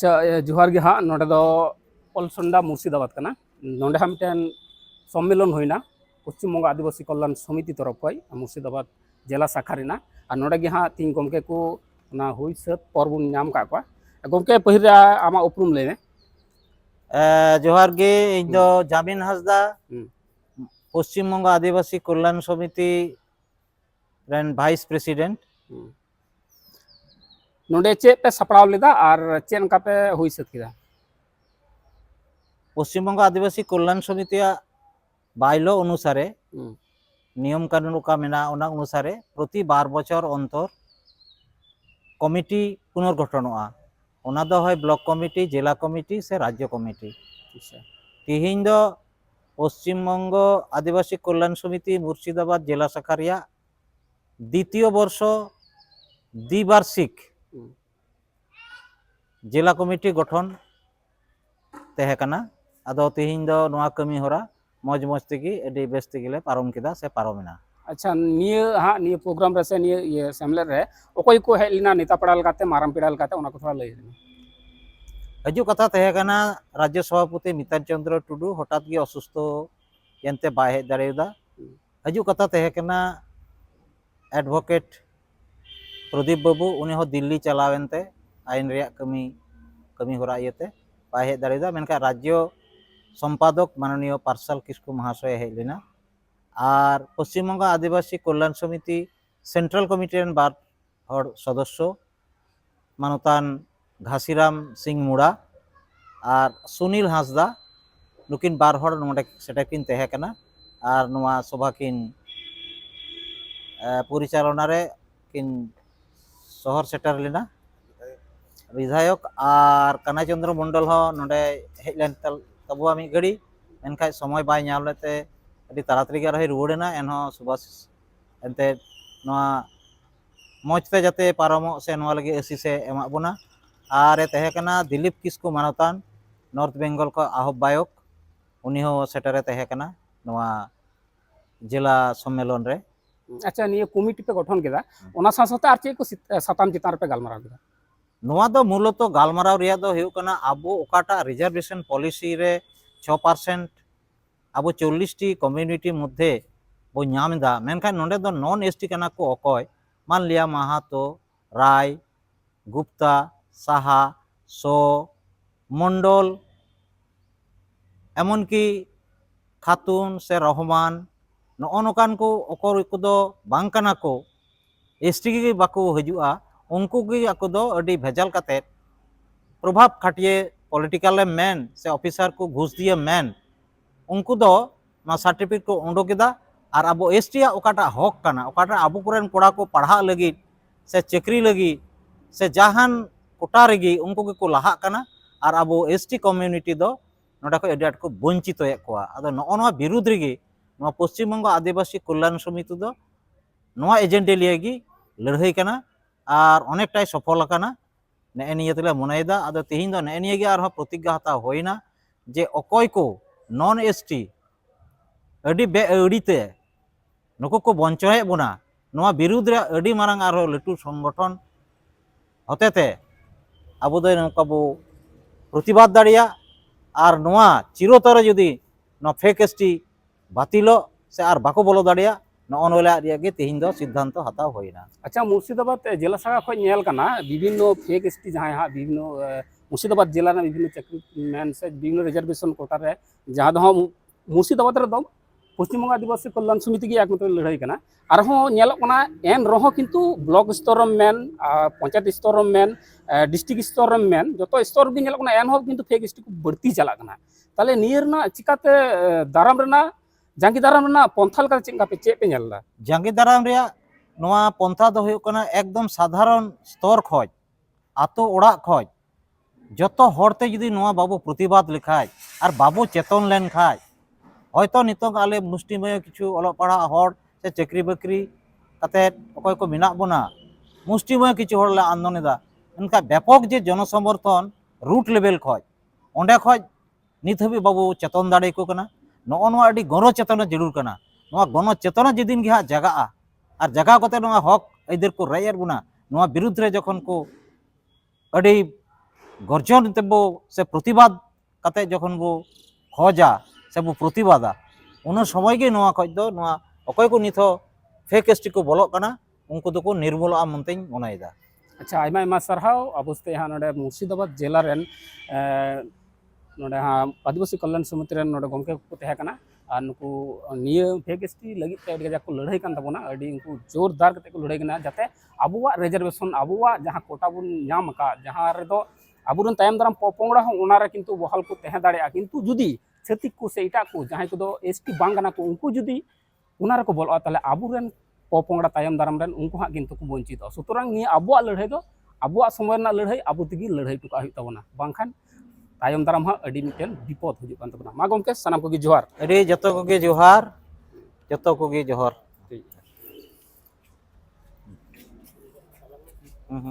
ᱟᱪᱪᱷᱟ ᱡᱚᱦᱟᱨ ᱜᱮ ᱦᱟᱸᱜ ᱱᱚᱰᱮ ᱫᱚ ᱚᱞᱥᱚᱱᱰᱟ ᱢᱩᱨᱥᱤᱫᱟᱵᱟᱫ ᱠᱟᱱᱟ ᱱᱚᱰᱮ ᱦᱟᱸᱜ ᱢᱤᱫᱴᱮᱱ ᱥᱚᱢᱢᱮᱞᱚᱱ ᱦᱩᱭᱱᱟ ᱯᱚᱥᱪᱤᱢ ᱵᱚᱝᱜᱚ ᱟᱹᱫᱤᱵᱟᱹᱥᱤ ᱠᱚᱞᱞᱟᱱ ᱥᱚᱢᱤᱛᱤ ᱛᱚᱨᱚᱯ ᱠᱷᱚᱡ ᱢᱩᱨᱥᱤᱫᱟᱵᱟᱫ ᱡᱮᱞᱟ ᱥᱟᱠᱷᱟ ᱨᱮᱱᱟᱜ ᱟᱨ ᱱᱚᱰᱮ ᱜᱮ ᱦᱟᱸᱜ ᱛᱤᱧ ᱜᱚᱢᱠᱮ ᱠᱚ ᱚᱱᱟ ᱦᱩᱭ ᱥᱟᱹᱛ ᱯᱚᱨ ᱵᱚᱱ ᱧᱟᱢ ᱠᱟᱜ ᱠᱚᱣᱟ ᱜᱚᱢᱠᱮ ᱯᱟᱹᱦᱤᱞ ᱨᱮ ᱟᱢᱟᱜ ᱩᱯᱨᱩᱢ ᱞᱟᱹᱭ ᱢᱮ ᱡᱚᱦᱟᱨ ᱜᱮ ᱤᱧ ᱫᱚ ᱡᱟᱢᱤᱱ ᱦᱟᱸᱥᱫᱟ পশ্চিমবঙ্গ আদিবাসী কল্যাণ সমিতি রেন ভাইস প্রেসিডেন্ট ᱱᱚᱰᱮ ᱪᱮᱫ ᱯᱮ ᱥᱟᱯᱲᱟᱣ ᱞᱮᱫᱟ ᱟᱨ ᱪᱮᱫ ᱞᱮᱠᱟ ᱯᱮ ᱦᱩᱭ ᱥᱟᱹᱛ ᱠᱮᱫᱟ? পশ্চিমবঙ্গ আদিবাসী কল্যাণ সমিতির বাইলো অনুসারে নিয়ম কানুন কা মেনা ওনা অনুসারে প্রতি বার বছর অন্তর কমিটি পুনর্গঠনওয়া ওনা দো হয় ব্লক কমিটি জেলা কমিটি সে রাজ্য কমিটি তিহিন দো পশ্চিমবঙ্গ আদিবাসী কল্যাণ সমিতি মুর্শিদাবাদ জেলা শাখা দ্বিতীয় বর্ষ দ্বিবার্ষিক जिला कमिटी गठन ᱛᱟᱦᱮᱸ ᱠᱟᱱᱟ ᱟᱫᱚ ᱛᱮᱦᱮᱧ ᱫᱚ मज ᱠᱟᱹᱢᱤ ᱦᱚᱨᱟ ᱢᱚᱡᱽ ᱢᱚᱡᱽ ᱛᱮᱜᱮ ᱟᱹᱰᱤ ᱵᱮᱥ ᱛᱮᱜᱮᱞᱮ अच्छा निये हाँ निये प्रोग्राम रे से निये ये सेमलेट रे ओकोय को हे लिना नेता पड़ा लगाते माराम पिड़ा लगाते ओना को थोड़ा लई हजू कथा तहे कना राज्य सभापति मितान चंद्र टुडू हटात गे असुस्थ एनते बाहे हे दारेदा हजू कथा तहे कना एडवोकेट प्रदीप बाबू उन्हें हो दिल्ली चलावेनते ᱟᱹᱭᱤᱱ ᱨᱮᱭᱟᱜ ᱠᱟᱹᱢᱤ ᱠᱟᱹᱢᱤ ᱦᱚᱨᱟ ᱤᱭᱟᱹᱛᱮ ᱵᱟᱭ ᱦᱮᱡ ᱫᱟᱲᱮᱭᱟᱫᱟ ᱢᱮᱱᱠᱷᱟᱱ ᱨᱟᱡᱽᱡᱚ ᱥᱚᱢᱯᱟᱫᱚᱠ ᱢᱟᱱᱚᱱᱤᱭᱚ ᱯᱟᱨᱥᱟᱞ ᱠᱤᱥᱠᱩ ᱢᱚᱦᱟᱥᱚᱭ ᱦᱮᱡ ᱞᱮᱱᱟ ᱟᱨ পশ্চিমবঙ্গ আদিবাসী কল্যাণ সমিতি সেন্ট্রাল কমিটি ᱨᱮᱱ ᱵᱟᱨ ᱦᱚᱲ ᱥᱚᱫᱚᱥᱥᱚ ᱢᱟᱱᱚᱛᱟᱱ ᱜᱷᱟᱥᱤᱨᱟᱢ ᱥᱤᱝ ᱢᱩᱲᱟ ᱟᱨ ᱥᱩᱱᱤᱞ ᱦᱟᱸᱥᱫᱟ ᱱᱩᱠᱤᱱ ᱵᱟᱨ ᱦᱚᱲ ᱱᱚᱰᱮ ᱥᱮᱴᱮᱨ ᱠᱤᱱ ᱛᱟᱦᱮᱸ ᱠᱟᱱᱟ ᱟᱨ ᱱᱚᱣᱟ ᱥᱚᱵᱷᱟ ᱠᱤᱱ ᱯᱚᱨᱤᱪᱟᱞᱚᱱᱟ ᱨᱮ ᱠᱤᱱ ᱥᱚᱦᱚᱨ ᱥᱮᱴᱮᱨ ᱞᱮᱱᱟ বিধায়ক আর কানাচন্দ্র মন্ডল হন নডে হেজ লেন তাবুয়া মি গড়ি এনখাই সময় বাই নাম লেতে আদি তাড়াতাড়ি আর রুড়েনা এনহ সুভাষ এনতে নয়া মজতে যাতে পারমো সে নয়া লাগে এসি সে এমা বনা আর এ তেহে কানা দিলীপ কিসকু মানতান নর্থ বেঙ্গল ক আহ্বায়ক উনি হো সেটারে তেহে কানা নয়া জেলা সম্মেলন রে আচ্ছা নিয়ে কমিটি পে গঠন কেদা ওনা সাথে আর চেয়ে সাতাম চিতার পে গালমারা কেদা ᱱᱚᱣᱟ ᱫᱚ ᱢᱩᱞᱚᱛᱚ ᱜᱟᱞᱢᱟᱨᱟᱣ ᱨᱮᱭᱟᱜ ᱫᱚ ᱦᱩᱭᱩᱜ ᱠᱟᱱᱟ ᱟᱵᱚ ᱚᱠᱟᱴᱟᱜ ᱨᱤᱡᱟᱨᱵᱷᱮᱥᱚᱱ ᱯᱚᱞᱤᱥᱤ ᱨᱮ ᱪᱷᱚ ᱯᱟᱨᱥᱮᱱᱴ ᱟᱵᱚ ᱪᱚল্লিশটি কমিউনিটি মধ্যে ᱵᱚ ᱧᱟᱢ ᱮᱫᱟ ᱢᱮᱱᱠᱷᱟᱱ ᱱᱚᱰᱮ ᱫᱚ ᱱᱚᱱ ᱮᱥ ᱴᱤ ᱠᱟᱱᱟ ᱠᱚ ᱚᱠᱚᱭ ᱢᱟᱱᱞᱤᱭᱟ ᱢᱟᱦᱟᱛᱚ ᱨᱟᱭ গুপ্তা সাহা সো মণ্ডল এমনকি খাতুন সে রহমান নগন নকান কো অকর কো দো বাং কানা কো এসটি কে বাকো হজুয়া ᱩᱱᱠᱩ ᱜᱮ ᱟᱠᱚ ᱫᱚ ᱟᱹᱰᱤ ᱵᱷᱮᱡᱟᱞ ᱠᱟᱛᱮᱫ ᱯᱨᱚᱵᱷᱟᱵᱽ ᱠᱷᱟᱹᱴᱤᱭᱟᱹ ᱯᱚᱞᱤᱴᱤᱠᱟᱞᱮ ᱢᱮᱱ ᱥᱮ ᱚᱯᱷᱤᱥᱟᱨ ᱠᱚ ᱜᱷᱩᱥ ᱫᱤᱭᱮ ᱢᱮᱱ ᱩᱱᱠᱩ ᱫᱚ ᱱᱚᱣᱟ ᱥᱟᱨᱴᱤᱯᱷᱤᱠᱮᱴ ᱠᱚ ᱩᱰᱩᱠ ᱮᱫᱟ ᱟᱨ ᱟᱵᱚ ᱮᱥᱴᱤᱭᱟᱜ ᱚᱠᱟᱴᱟᱜ ᱦᱚᱠ ᱠᱟᱱᱟ ᱚᱠᱟᱴᱟᱜ ᱟᱵᱚ ᱠᱚᱨᱮᱱ ᱠᱚᱲᱟ ᱠᱚ ᱯᱟᱲᱦᱟᱜ ᱞᱟᱹᱜᱤᱫ ᱥᱮ ᱪᱟᱹᱠᱨᱤ ᱞᱟᱹᱜᱤᱫ ᱥᱮ ᱡᱟᱦᱟᱱ ᱠᱳᱴᱟ ᱨᱮᱜᱮ ᱩᱱᱠᱩ ᱜᱮᱠᱚ ᱞᱟᱦᱟᱜ ᱠᱟᱱᱟ ᱟᱨ ᱟᱵᱚ ᱮᱥᱴᱤ ᱠᱚᱢᱤউᱱᱤᱴᱤ ᱫᱚ ᱱᱚᱰᱮ ᱠᱷᱚᱱ ᱟᱹᱰᱤ ᱟᱸᱴ ᱠᱚ ᱵᱚᱧᱪᱤᱛᱚᱭᱮᱫ ᱠᱚᱣᱟ ᱟᱫᱚ ᱱᱚᱜᱼᱚ ᱱᱚᱣᱟ ᱵᱤᱨᱩᱫᱽ ᱨᱮᱜᱮ ᱱᱚᱣᱟ ᱯᱚᱥᱪᱤᱢᱵᱚᱝᱜᱚ ᱟᱹᱫᱤᱵᱟᱹᱥᱤ ᱠᱚᱞᱞᱟᱱ ᱥᱚᱢᱤᱛᱤ ᱫᱚ ᱱᱚᱣᱟ ᱮᱡᱮᱱᱰᱟ ᱞᱤᱭᱮ ᱜᱮ ᱞᱟᱹᱲᱦᱟᱹᱭ ᱠᱟᱱᱟ ᱟᱨ ᱚᱱᱮᱠᱴᱟᱭ ᱥᱚᱯᱷᱚᱞ ᱟᱠᱟᱱᱟ ᱱᱮᱜᱼᱮ ᱱᱤᱭᱟᱹ ᱛᱮᱞᱮ ᱢᱚᱱᱮᱭᱮᱫᱟ ᱟᱫᱚ ᱛᱮᱦᱮᱧ ᱫᱚ ᱱᱮᱜᱼᱮ ᱱᱤᱭᱟᱹᱜᱮ ᱟᱨᱦᱚᱸ ᱯᱨᱚᱛᱤᱜᱽᱜᱟ ᱦᱟᱛᱟᱣ ᱦᱩᱭᱱᱟ ᱡᱮ ᱚᱠᱚᱭ ᱠᱚ ᱱᱚᱱ ᱮᱥ ᱴᱤ ᱟᱹᱰᱤ ᱵᱮᱼᱟᱹᱲᱤᱛᱮ ᱱᱩᱠᱩ ᱠᱚ ᱵᱚᱧᱪᱚᱭᱮᱫ ᱵᱚᱱᱟ ᱱᱚᱣᱟ ᱵᱤᱨᱩᱫᱽ ᱨᱮ ᱟᱹᱰᱤ ᱢᱟᱨᱟᱝ ᱟᱨᱦᱚᱸ ᱞᱟᱹᱴᱩ ᱥᱚᱝᱜᱚᱴᱷᱚᱱ ᱦᱚᱛᱮᱛᱮ ᱟᱵᱚ ᱫᱚ ᱱᱚᱝᱠᱟ ᱵᱚ ᱯᱨᱚᱛᱤᱵᱟᱫ ᱫᱟᱲᱮᱭᱟᱜ ᱟᱨ ᱱᱚᱣᱟ ᱪᱤᱨᱚᱛᱚᱨᱮ ᱡᱩᱫᱤ ᱱᱚᱣᱟ ᱯᱷᱮᱠ ᱮᱥ ᱴᱤ ᱵᱟᱹᱛᱤᱞᱚᱜ ᱥᱮ ᱟᱨ ᱵᱟᱠᱚ ᱵᱚᱞᱚ ᱫᱟᱲᱮᱭᱟᱜ ᱱᱚᱜᱼᱚ ᱨᱮᱭᱟᱜ ᱜᱮ ᱛᱮᱦᱮᱧ ᱫᱚ ᱥᱤᱫᱽᱫᱷᱟᱱᱛᱚ ᱦᱟᱛᱟᱣ ᱦᱩᱭᱱᱟ ᱟᱪᱪᱷᱟ ᱢᱩᱨᱥᱤᱫᱟᱵᱟᱫ ᱡᱮᱞᱟ ᱥᱟᱜᱟ ᱠᱷᱚᱱ ᱧᱮᱞ ᱠᱟᱱᱟ ᱵᱤᱵᱷᱤᱱᱱᱚ ᱯᱷᱮᱠ ᱮᱥᱴᱤ ᱡᱟᱦᱟᱸᱭ ᱵᱤᱵᱷᱤᱱᱱᱚ মুর্শিদাবাদ জেলা না বিভিন্ন চাকরি ম্যান সে বিভিন্ন রিজার্ভেশন কোটারে যাহা দহ মুর্শিদাবাদ রে দম, পশ্চিমবঙ্গ আদিবাসী কল্যাণ সমিতি গে একমাত্র লড়াই কানা। আর হো নেলক না এন রহ কিন্তু ব্লক স্তর মেন পঞ্চায়েত স্তর মেন ডিস্ট্রিক্ট স্তর মেন যত স্তর গে নেলক না এন হো কিন্তু ফেক এসটি কো বড়তি চালা কানা। তাহলে নিয়ের না চিকাতে দারাম রেনা ᱡᱟᱸᱜᱮ ᱫᱟᱨᱟᱢ ᱨᱮᱱᱟᱜ ᱯᱚᱱᱛᱷᱟ ᱞᱮᱠᱟᱛᱮ ᱪᱮᱫ ᱞᱮᱠᱟ ᱯᱮ ᱪᱮᱫ ᱯᱮ ᱧᱮᱞ ᱮᱫᱟ ᱡᱟᱸᱜᱮ ᱫᱟᱨᱟᱢ ᱨᱮᱭᱟᱜ ᱱᱚᱣᱟ ᱯᱚᱱᱛᱷᱟ ᱫᱚ ᱦᱩᱭᱩᱜ ᱠᱟᱱᱟ ᱮᱠᱫᱚᱢ ᱥᱟᱫᱷᱟᱨᱚᱱ স্তর ᱠᱷᱚᱡ ᱟᱛᱳ ᱚᱲᱟᱜ ᱠᱷᱚᱡ ᱡᱚᱛᱚ ᱦᱚᱲᱛᱮ ᱡᱩᱫᱤ ᱱᱚᱣᱟ ᱵᱟᱵᱚ ᱯᱨᱚᱛᱤᱵᱟᱫ ᱞᱮᱠᱷᱟᱡ ᱟᱨ ᱵᱟᱵᱚ ᱪᱮᱛᱚᱱ ᱞᱮᱱᱠᱷᱟᱡ ᱦᱚᱭᱛᱚ ᱱᱤᱛᱚᱜ ᱟᱞᱮ ᱢᱩᱥᱴᱤᱢᱮᱭ ᱠᱤᱪᱷু ᱚᱞᱚᱜ ᱯᱟᱲᱦᱟᱜ ᱦᱚᱲ ᱥᱮ ᱪᱟᱹᱠᱨᱤ ᱵᱟᱹᱠᱨᱤ ᱠᱟᱛᱮᱫ ᱚᱠᱚᱭ ᱠᱚ ᱢᱮᱱᱟᱜ ᱵᱚᱱᱟ ᱢᱩᱥᱴᱤᱢᱮᱭ ᱠᱤᱪᱷু ᱦᱚᱲ ᱞᱮ ᱟᱱᱫᱳᱞᱚᱱ ᱮᱫᱟ ᱮᱱᱠᱷᱟᱱ ᱵᱮᱯᱚᱠ ᱡᱮ ᱡᱚᱱᱚᱥᱚᱢᱚᱨᱛᱷᱚᱱ ᱨᱩᱴ ᱞᱮᱵᱮᱞ ᱠᱷᱚᱡ ᱚᱸᱰᱮ ᱠᱷᱚᱡ ᱱᱤᱛ ᱦᱟᱹᱵᱤᱡ ᱵᱟᱵᱚ ᱪᱮᱛᱚᱱ ᱫᱟᱲᱮᱭᱟᱠᱚ ᱠᱟᱱᱟ ᱱᱚᱜᱼᱚ ᱱᱚᱣᱟ ᱟᱹᱰᱤ ᱜᱚᱱᱚ ᱪᱮᱛᱚᱱᱟ ᱡᱟᱹᱨᱩᱲ ᱠᱟᱱᱟ ᱱᱚᱣᱟ ᱜᱚᱱᱚ ᱪᱮᱛᱚᱱᱟ ᱡᱮᱫᱤᱱ ᱜᱮ ᱦᱟᱸᱜ ᱡᱟᱜᱟᱜᱼᱟ ᱟᱨ ᱡᱟᱜᱟᱣ ᱠᱟᱛᱮ ᱱᱚᱣᱟ ᱦᱚᱠ ᱟᱹᱭᱫᱟᱹᱨ ᱠᱚ ᱨᱮᱡ ᱮᱫ ᱵᱚᱱᱟ ᱱᱚᱣᱟ ᱵᱤᱨᱩᱫᱽ ᱨᱮ ᱡᱚᱠᱷᱚᱱ ᱠᱚ ᱟᱹᱰᱤ ᱜᱚᱨᱡᱚᱱ ᱛᱮᱵᱚ ᱥᱮ ᱯᱨᱚᱛᱤᱵᱟᱫ ᱠᱟᱛᱮ ᱡᱚᱠᱷᱚᱱ ᱵᱚ ᱠᱷᱚᱡᱟ ᱥᱮᱵᱚ ᱯᱨᱚᱛᱤᱵᱟᱫᱟ ᱩᱱ ᱥᱚᱢᱚᱭ ᱜᱮ ᱱᱚᱣᱟ ᱠᱷᱚᱡ ᱫᱚ ᱱᱚᱣᱟ ᱚᱠᱚᱭ ᱠᱚ ᱱᱤᱛ ᱦᱚᱸ ᱯᱷᱮᱠ ᱮᱥᱴᱤ ᱠᱚ ᱵᱚᱞᱚᱜ ᱠᱟᱱᱟ ᱩᱱᱠᱩ ᱫᱚᱠᱚ ᱱᱤᱨᱢᱩᱞᱚᱜᱼᱟ ᱢᱮᱱᱛᱮᱧ ᱢᱚᱱᱮᱭᱮᱫᱟ ᱟᱪᱪᱷᱟ ᱟᱭᱢᱟ ᱟᱭᱢᱟ ᱥᱟᱨᱦᱟᱣ ᱟᱵᱚᱥᱛᱮ ᱦᱟᱸᱜ ᱱᱚᱰᱮ ᱢᱩᱨᱥᱤᱫᱟᱵᱟᱫ ᱡᱮᱞᱟ ᱨᱮᱱ ᱱᱚᱰᱮ ᱦᱟᱸᱜ ᱟᱹᱫᱤᱵᱟᱹᱥᱤ ᱠᱚᱞᱭᱟᱱ ᱥᱚᱢᱤᱛᱤ ᱨᱮᱱ ᱱᱚᱰᱮ ᱜᱚᱢᱠᱮ ᱠᱚᱠᱚ ᱛᱟᱦᱮᱸ ᱠᱟᱱᱟ ᱟᱨ ᱱᱩᱠᱩ ᱱᱤᱭᱟᱹ ᱯᱷᱮᱠ ᱮᱥᱴᱤ ᱞᱟᱹᱜᱤᱫ ᱛᱮ ᱟᱹᱰᱤ ᱠᱟᱡᱟᱠ ᱠᱚ ᱞᱟᱹᱲᱦᱟᱹᱭ ᱠᱟᱱ ᱛᱟᱵᱚᱱᱟ ᱟᱹᱰᱤ ᱩᱱᱠᱩ ᱡᱳᱨᱫᱟᱨ ᱠᱟᱛᱮ ᱠᱚ ᱞᱟᱹᱲᱦᱟᱹᱭ ᱠᱟᱱᱟ ᱡᱟᱛᱮ ᱟᱵᱚᱣᱟᱜ ᱨᱤᱡᱟᱨᱵᱷᱮᱥᱚᱱ ᱟᱵᱚᱣᱟᱜ ᱡᱟᱦᱟᱸ ᱠᱳᱴᱟ ᱵᱚᱱ ᱧᱟᱢ ᱟᱠᱟᱫ ᱡᱟᱦᱟᱸ ᱨᱮᱫᱚ ᱟᱵᱚᱨᱮᱱ ᱛᱟᱭᱚᱢ ᱫᱟᱨᱟᱢ ᱯᱚᱯᱚᱝᱲᱟ ᱦᱚᱸ ᱚᱱᱟᱨᱮ ᱠᱤᱱᱛᱩ ᱵᱚᱦᱟᱞ ᱠᱚ ᱛᱟᱦᱮᱸ ᱫᱟᱲᱮᱭᱟᱜᱼᱟ ᱠᱤᱱᱛᱩ ᱡᱩᱫᱤ ᱪᱷᱟᱹᱛᱤᱠ ᱠᱚ ᱥᱮ ᱮᱴᱟᱜ ᱠᱚ ᱡᱟᱦᱟᱸᱭ ᱠᱚᱫᱚ ᱮᱥᱴᱤ ᱵᱟᱝ ᱠᱟᱱᱟ ᱠᱚ ᱩᱱᱠᱩ ᱡᱩᱫᱤ ᱚᱱᱟ ᱨᱮᱠᱚ ᱵᱚᱞᱚᱜᱼᱟ ᱛᱟᱦᱞᱮ ᱟᱵᱚᱨᱮᱱ ᱯᱚᱯᱚᱝᱲᱟ ᱛᱟᱭᱚᱢ daram ᱨᱮᱱ ᱩᱱᱠᱩ ᱦᱟᱸᱜ ᱠᱤᱱᱛᱩ ᱠᱚ ᱵᱚᱧᱪᱤᱛᱚᱜᱼᱟ ᱥᱩᱛᱚᱨᱟᱝ ᱱᱤᱭᱟᱹ ᱟᱵᱚᱣᱟᱜ ᱞᱟᱹᱲᱦᱟᱹᱭ ᱫᱚ ᱟᱵᱚᱣᱟᱜ ᱥᱚᱢᱚᱭ ᱨᱮᱱᱟᱜ ᱞᱟᱹᱲᱦᱟᱹᱭ ᱟᱵᱚ ᱛᱮᱜᱮ ᱞᱟᱹᱲᱦᱟᱹᱭ ᱦᱚᱴᱚ ᱠᱟᱜ ᱦᱩᱭᱩᱜ ᱛᱟᱵᱚᱱᱟ ᱵᱟᱝᱠᱷᱟᱱ ᱛᱟᱭᱚᱢ ᱫᱟᱨᱟᱢ ᱦᱟᱸᱜ ᱟᱹᱰᱤ ᱢᱤᱫᱴᱮᱱ ᱵᱤᱯᱚᱫ ᱦᱤᱡᱩᱜ ᱠᱟᱱ ᱛᱟᱵᱚᱱᱟ ᱢᱟ ᱜᱚᱢᱠᱮ ᱥᱟᱱᱟᱢ ᱠᱚᱜᱮ ᱡᱚᱦᱟᱨ ᱟᱹᱰᱤ ᱡᱚᱛᱚ ᱠᱚᱜᱮ ᱡᱚᱦᱟᱨ ᱡᱚᱛᱚ ᱠᱚᱜᱮ ᱡᱚᱦᱟᱨ ᱴᱷᱤᱠ